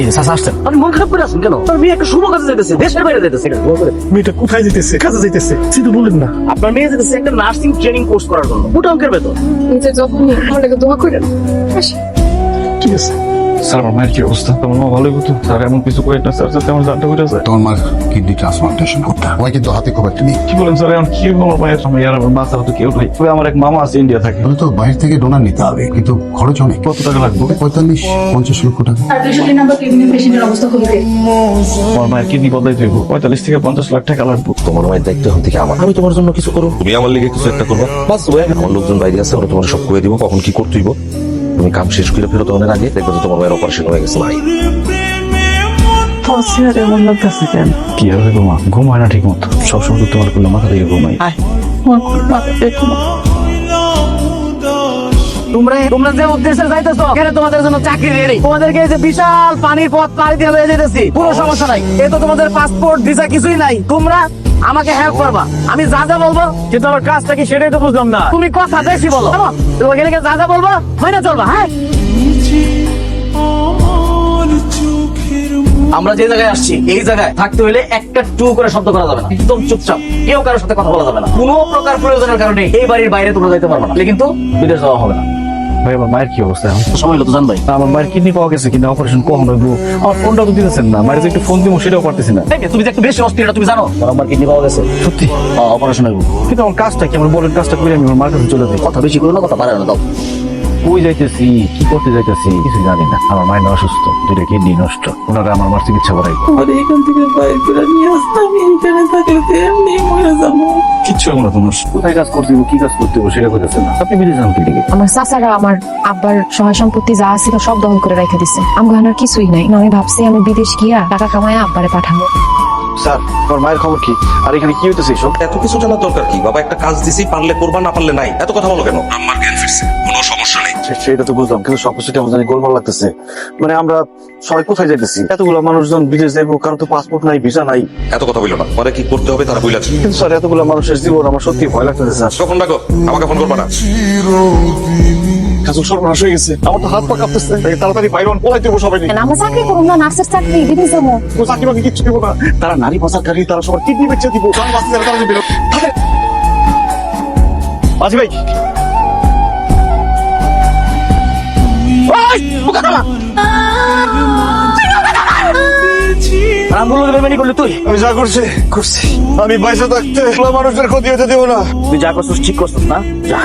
এই যে চাচা আসছেন আপনি মন খারাপ করে আছেন কেন? আপনার মেয়ে একটা শুভ কাজে যেতেছে দেশের বাইরে যেতেছে এটা দোয়া করে। মেয়েটা কোথায় যেতেছে কাজে যেতেছে সেটা বলেন না। আপনার মেয়ে যেতেছে একটা নার্সিং ট্রেনিং কোর্স করার জন্য। মোটা অঙ্কের বেতন। নিজে যখন আমার লাগে দোয়া করেন। ঠিক আছে। স্যার আমার মায়ের কি অবস্থা? তোমার মা ভালোই হতো স্যার এমন কিছু করে না স্যার যাতে আমার জানতে স্যার তোমার মার কিডনি ট্রান্সপ্লান্টেশন করতে। ওই কিন্তু হাতে খুব একটা নেই। কি বলেন স্যার এখন কি আমার মায়ের? আমি আর আমার মা ছাড়া তো কেউ নাই। তবে আমার এক মামা আছে ইন্ডিয়া থাকে। তাহলে তো বাইরে থেকে ডোনার নিতে হবে কিন্তু খরচ অনেক। কত টাকা লাগবে? পঁয়তাল্লিশ পঞ্চাশ লক্ষ টাকা। আর দুইশো তিন নম্বর কেবিনের পেশেন্টের অবস্থা খুবই আমার মায়ের কিডনি বদলাই দেবো। পঁয়তাল্লিশ থেকে পঞ্চাশ লাখ টাকা লাগবে। তোমার মায়ের দায়িত্ব এখন থেকে আমার। আমি তোমার জন্য কিছু করব। তুমি আমার লিগে কিছু একটা করবা। বাস ওই আমার লোকজন বাইরে আছে ওরা তোমার সব করে দিব। কখন কি করতে হইব? তুমি কাম শেষ করে ফেরত অনেক আগে দেখবে তোমার মায়ের অপারেশন হয়ে গেছে ভাই। এমন লাগতেছে কেন? কি হবে গো মা ঘুম হয় না ঠিক মতো সবসময় তোমার করলে মাথা থেকে ঘুমাই তোমরা তোমরা যে উদ্দেশ্যে যাইতেছো এখানে তোমাদের জন্য চাকরি রেডি তোমাদেরকে যে বিশাল পানির পথ পাড়ি দিয়ে লয়ে যেতেছি কোনো সমস্যা নাই। এই তো তোমাদের পাসপোর্ট ভিসা কিছুই নাই। তোমরা আমাকে হেল্প করবা। আমি যা যা বলব, কিন্তু আমার কাজটা কি সেটাই তো বুঝলাম না। তুমি কথা বেশি বলো? তোমাকে লিখে যা যা বলব, মাইনা চলবা হ্যাঁ? আমরা যে জায়গায় আসছি, এই জায়গায় থাকতে হলে একটা টু করে শব্দ করা যাবে না। একদম চুপচাপ, কেউ কারোর সাথে কথা বলা যাবে না। কোনো প্রকার প্রয়োজনের কারণে এই বাড়ির বাইরে তোমরা যাইতে পারবে না। কিন্তু বিদেশ যাওয়া হবে না। ভাই আমার মায়ের কি অবস্থা এখন? সময় হলো তো জান ভাই আমার মায়ের কিডনি পাওয়া গেছে কিন্তু অপারেশন কখন হইব? আমার ফোনটা তো দিতেছেন না মায়ের একটু ফোন দিব সেটাও পারতেছি না। তুমি যে একটু বেশি অস্থির এটা তুমি জানো? আমার কিডনি পাওয়া গেছে। সত্যি? অপারেশন হইব। কিন্তু আমার কাজটা কি? আমার বলেন কাজটা করে আমি আমার মার কাছে চলে যাই। কথা বেশি করো না কথা বাড়ানো দাও। কই যাইতেছি? কি করতে যাইতেছি? কিছু জানি না। আমার মায়ের না অসুস্থ দুইটা কিডনি নষ্ট। ওনারা আমার মার চিকিৎসা করাই এখান থেকে বাইর করে নিয়ে আসতে আমি এখানে থাকলে তোমার কোথায় কাজ করতে কি কাজ করতে সেটা না। আপনি যান কি আমার চাচারা, আমার আব্বার সহায় সম্পত্তি যা ছিল সব দখল করে রেখে দিছে। আমার কিছুই নাই। আমি ভাবছি আমি বিদেশ গিয়া টাকা কামায় আব্বারে পাঠাবো। স্যার আমার মায়ের খবর কি? আর এখানে কি হইতেছে সব এত কিছু জানার দরকার কি? বাবা একটা কাজ দিছি পারলে করবা না পারলে নাই। এত কথা বলো কেন? আমার জ্ঞান ফিরছে কোনো সমস্যা নেই। সেটা তো বুঝলাম কিন্তু সবকিছু কেমন জানি গোলমাল লাগতেছে। মানে আমরা সবাই কোথায় যাইতেছি? এতগুলো মানুষজন বিদেশ যাইবো কারও তো পাসপোর্ট নাই ভিসা নাই। এত কথা বলল না। পরে কি করতে হবে তারা বইলাছে কিন্তু স্যার এতগুলো মানুষের জীবন আমার সত্যি ভয় লাগতেছে স্যার। কখন ডাকো আমাকে ফোন করবা না। কাজল সর্বনাশ হয়ে গেছে। আমার তো হাত পা কাঁপতেছে। তাড়াতাড়ি বাইরন পলাই দেবো সবাই। আমরা চাকরি করুন না নার্সের চাকরি বিদেশ যাব। চাকরি বাকরি কিচ্ছু দেবো না। তারা নারী পাচারকারী তারা সবার কিডনি বেচে দিব। আমি বাঁচতে যাবে তারা বেরো বাজি ভাই। আমি পয়সা থাকতে। মানুষের ক্ষতি হতে দেবো না। তুই যা করছিস ঠিক করছিস না? যা।